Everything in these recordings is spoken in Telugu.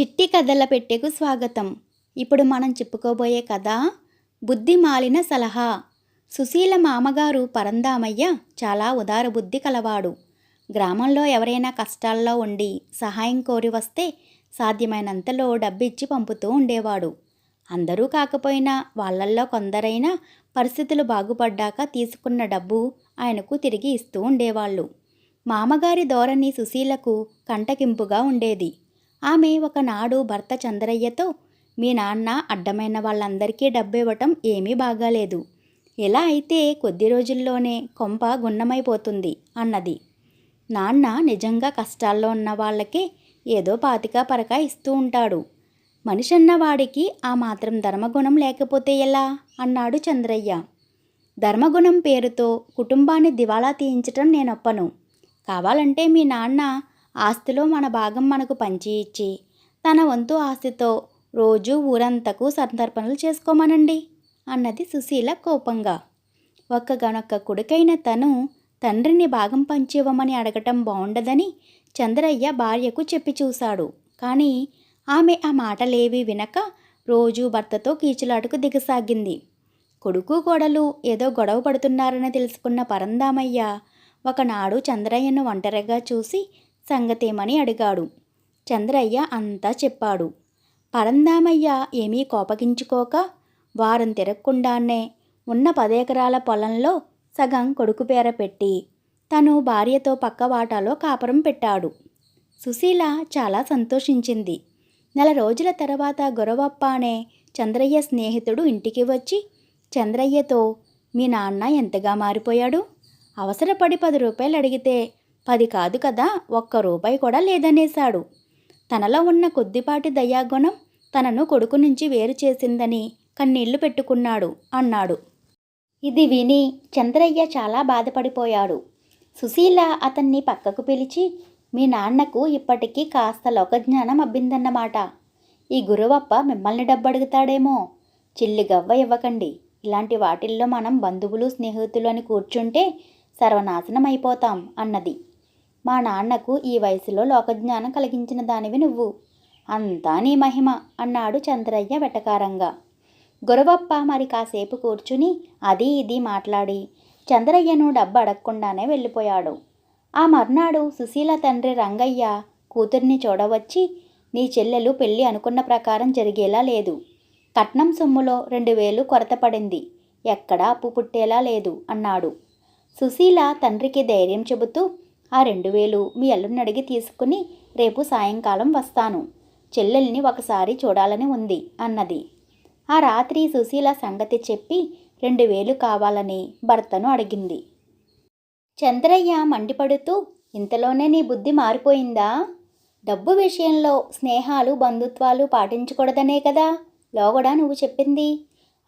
చిట్టి కథల పెట్టెకు స్వాగతం. ఇప్పుడు మనం చెప్పుకోబోయే కథ బుద్ధి మాలిన సలహా. సుశీల మామగారు పరందామయ్య చాలా ఉదార బుద్ధి కలవాడు. గ్రామంలో ఎవరైనా కష్టాల్లో ఉండి సహాయం కోరి వస్తే సాధ్యమైనంతలో డబ్బిచ్చి పంపుతూ ఉండేవాడు. అందరూ కాకపోయినా వాళ్ళల్లో కొందరైనా పరిస్థితులు బాగుపడ్డాక తీసుకున్న డబ్బు ఆయనకు తిరిగి ఇస్తూ ఉండేవాళ్ళు. మామగారి ధోరణి సుశీలకు కంటకింపుగా ఉండేది. ఆమె ఒకనాడు భర్త చంద్రయ్యతో మీ నాన్న అడ్డమైన వాళ్ళందరికీ డబ్బివ్వటం ఏమీ బాగాలేదు. ఎలా అయితే కొద్ది రోజుల్లోనే కొంప గున్నమైపోతుంది అన్నది. నాన్న నిజంగా కష్టాల్లో ఉన్న వాళ్ళకే ఏదో పాతిక పరక ఇస్తూ ఉంటాడు. మనిషన్నవాడికి ఆ మాత్రం ధర్మగుణం లేకపోతే ఎలా అన్నాడు చంద్రయ్య. ధర్మగుణం పేరుతో కుటుంబాన్ని దివాలా తీయించటం నేనొప్పను. కావాలంటే మీ నాన్న ఆస్తిలో మన భాగం మనకు పంచి ఇచ్చి తన వంతు ఆస్తితో రోజు ఊరంతకు సంతర్పణలు చేసుకోమనండి అన్నది సుశీల కోపంగా. ఒక్కగనొక్క కొడుకైన తను తండ్రిని భాగం పంచివ్వమని అడగటం బాగుండదని చంద్రయ్య భార్యకు చెప్పి చూశాడు. కానీ ఆమె ఆ మాటలేవీ వినక రోజు భర్తతో కీచులాటకు దిగసాగింది. కొడుకు కోడలు ఏదో గొడవ పడుతున్నారని తెలుసుకున్న పరందామయ్య ఒకనాడు చంద్రయ్యను ఒంటరిగా చూసి సంగతేమని అడిగాడు. చంద్రయ్య అంతా చెప్పాడు. పరందామయ్య ఏమీ కోపగించుకోక వారం తిరగకుండానే ఉన్న పదెకరాల పొలంలో సగం కొడుకు పేర పెట్టి తను భార్యతో పక్క వాటాలో కాపురం పెట్టాడు. సుశీల చాలా సంతోషించింది. నెల రోజుల తర్వాత గొరవప్ప అనే చంద్రయ్య స్నేహితుడు ఇంటికి వచ్చి చంద్రయ్యతో మీ నాన్న ఎంతగా మారిపోయాడు? అవసరపడి పది రూపాయలు అడిగితే పది కాదు కదా ఒక్క రూపాయి కూడా లేదనేశాడు. తనలో ఉన్న కొద్దిపాటి దయాగుణం తనను కొడుకు నుంచి వేరు చేసిందని కన్నీళ్ళు పెట్టుకున్నాడు అన్నాడు. ఇది విని చంద్రయ్య చాలా బాధపడిపోయాడు. సుశీల అతన్ని పక్కకు పిలిచి మీ నాన్నకు ఇప్పటికీ కాస్త లోకజ్ఞానం అబ్బిందన్నమాట. ఈ గురువప్ప మిమ్మల్ని డబ్బడుగుతాడేమో. చిల్లి గవ్వ ఇవ్వకండి. ఇలాంటి వాటిల్లో మనం బంధువులు స్నేహితులు అని కూర్చుంటే సర్వనాశనం అయిపోతాం అన్నది. మా నాన్నకు ఈ వయసులో లోకజ్ఞానం కలిగించిన దానివి నువ్వు. అంతా నీ మహిమ అన్నాడు చంద్రయ్య వెటకారంగా. గురవప్ప మరి కాసేపు కూర్చుని అది ఇది మాట్లాడి చంద్రయ్యను డబ్బు అడగకుండానే వెళ్ళిపోయాడు. ఆ మర్నాడు సుశీల తండ్రి రంగయ్య కూతుర్ని చూడవచ్చి నీ చెల్లెలు పెళ్ళి అనుకున్న ప్రకారం జరిగేలా లేదు. కట్నం సొమ్ములో రెండు వేలు కొరత పడింది. ఎక్కడా అప్పు పుట్టేలా లేదు అన్నాడు. సుశీల తండ్రికి ధైర్యం చెబుతూ ఆ రెండు వేలు మీ అల్లుని అడిగి తీసుకుని రేపు సాయంకాలం వస్తాను. చెల్లెల్ని ఒకసారి చూడాలని ఉంది అన్నది. ఆ రాత్రి సుశీల సంగతి చెప్పి రెండు వేలు కావాలని భర్తను అడిగింది. చంద్రయ్య మండిపడుతూ ఇంతలోనే నీ బుద్ధి మారిపోయిందా? డబ్బు విషయంలో స్నేహాలు బంధుత్వాలు పాటించకూడదనే కదా? లోగడా నువ్వు చెప్పింది?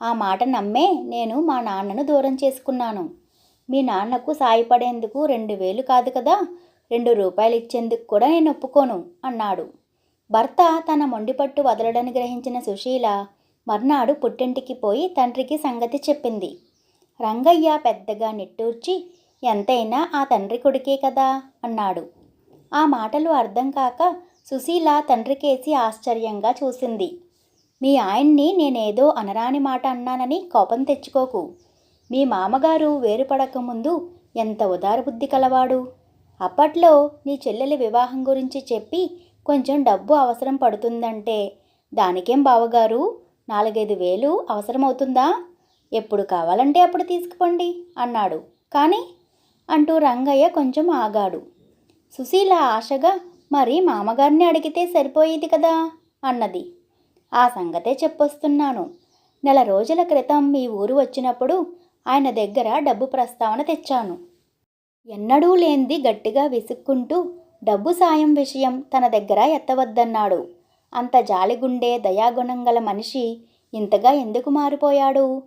ఆ మాట నమ్మే నేను మా నాన్నను దూరం చేసుకున్నాను. మీ నాన్నకు సాయపడేందుకు రెండు వేలు కాదు కదా రెండు రూపాయలు ఇచ్చేందుకు కూడా నేను ఒప్పుకోను అన్నాడు. భర్త తన మొండిపట్టు వదలడని గ్రహించిన సుశీల మర్నాడు పుట్టింటికి పోయి తండ్రికి సంగతి చెప్పింది. రంగయ్య పెద్దగా నిట్టూర్చి ఎంతైనా ఆ తండ్రి కొడుకే కదా అన్నాడు. ఆ మాటలు అర్థం కాక సుశీల తండ్రికేసి ఆశ్చర్యంగా చూసింది. మీ ఆయన్ని నేనేదో అనరాని మాట అన్నానని కోపం తెచ్చుకోకు. మీ మామగారు వేరుపడకముందు ఎంత ఉదారబుద్ధి కలవాడు? అప్పట్లో నీ చెల్లెలి వివాహం గురించి చెప్పి కొంచెం డబ్బు అవసరం పడుతుందంటే దానికేం బావగారు? నాలుగైదు వేలు అవసరమవుతుందా? ఎప్పుడు కావాలంటే అప్పుడు తీసుకుపోండి అన్నాడు. కానీ అంటూ రంగయ్య కొంచెం ఆగాడు. సుశీల ఆశగా మరి మామగారిని అడిగితే సరిపోయేది కదా అన్నది. ఆ సంగతే చెప్పొస్తున్నాను. నెల రోజుల క్రితం మీ ఊరు వచ్చినప్పుడు ఆయన దగ్గర డబ్బు ప్రస్తావన తెచ్చాను. ఎన్నడూ లేనిది గట్టిగా విసుక్కుంటూ డబ్బు సాయం విషయం తన దగ్గర ఎత్తవద్దన్నాడు. అంత జాలిగుండే దయాగుణం గల మనిషి ఇంతగా ఎందుకు మారిపోయాడు?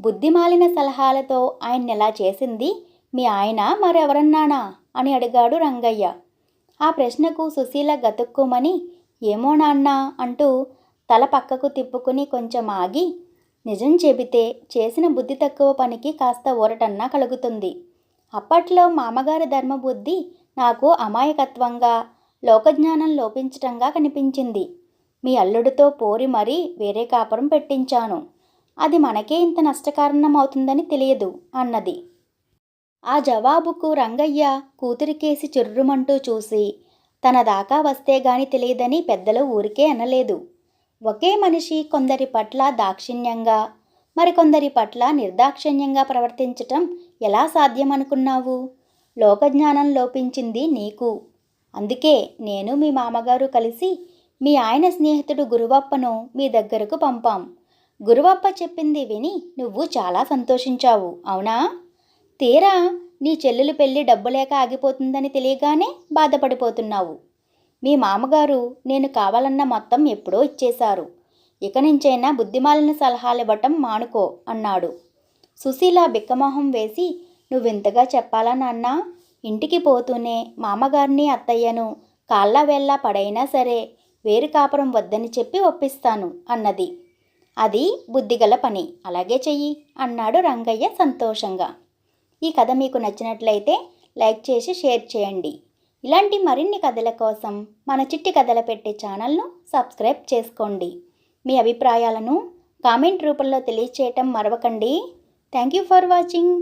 బుద్ధిమాలిన సలహాలతో ఆయన ఎలా చేసింది? మీ ఆయన మరెవరన్నానా? అని అడిగాడు రంగయ్య. ఆ ప్రశ్నకు సుశీల గతుక్కుమని ఏమో నాన్నా అంటూ తల పక్కకు తిప్పుకుని కొంచెం ఆగి నిజం చెబితే చేసిన బుద్ధి తక్కువ పనికి కాస్త ఊరటన్నా కలుగుతుంది. అప్పట్లో మామగారి ధర్మబుద్ధి నాకు అమాయకత్వంగా లోకజ్ఞానం లోపించటంగా కనిపించింది. మీ అల్లుడితో పోరి మరీ వేరే కాపురం పెట్టించాను. అది మనకే ఇంత నష్టకారణం అవుతుందని తెలియదు అన్నది. ఆ జవాబుకు రంగయ్య కూతురికేసి చిర్రుమంటూ చూసి తన దాకా వస్తే గాని తెలియదని పెద్దలు ఊరికే అనలేదు. ఒకే మనిషి కొందరి పట్ల దాక్షిణ్యంగా మరికొందరి పట్ల నిర్దాక్షిణ్యంగా ప్రవర్తించటం ఎలా సాధ్యమనుకున్నావు? లోకజ్ఞానం లోపించింది నీకు. అందుకే నేను మీ మామగారు కలిసి మీ ఆయన స్నేహితుడు గురువప్పను మీ దగ్గరకు పంపాం. గురువప్ప చెప్పింది విని నువ్వు చాలా సంతోషించావు అవునా? తీరా నీ చెల్లెలు పెళ్ళి డబ్బు లేక ఆగిపోతుందని తెలియగానే బాధపడిపోతున్నావు. మీ మామగారు నేను కావాలన్న మొత్తం ఎప్పుడో ఇచ్చేశారు. ఇక నుంచైనా బుద్ధిమాలిన సలహాలు ఇవ్వటం మానుకో అన్నాడు. సుశీల బిక్కమొహం వేసి నువ్వింతగా చెప్పాలా నాన్నా? ఇంటికి పోతూనే మామగారిని అత్తయ్యను కాళ్ళ వేళ్ళ పడైనా సరే వేరు కాపురం వద్దని చెప్పి ఒప్పిస్తాను అన్నది. అది బుద్ధిగల పని. అలాగే చెయ్యి అన్నాడు రంగయ్య సంతోషంగా. ఈ కథ మీకు నచ్చినట్లయితే లైక్ చేసి షేర్ చేయండి. ఇలాంటి మరిన్ని కథల కోసం మన చిట్టి కథల పెట్టే ఛానల్ను సబ్స్క్రైబ్ చేసుకోండి. మీ అభిప్రాయాలను కామెంట్ రూపంలో తెలియచేయటం మరవకండి. Thank you for watching.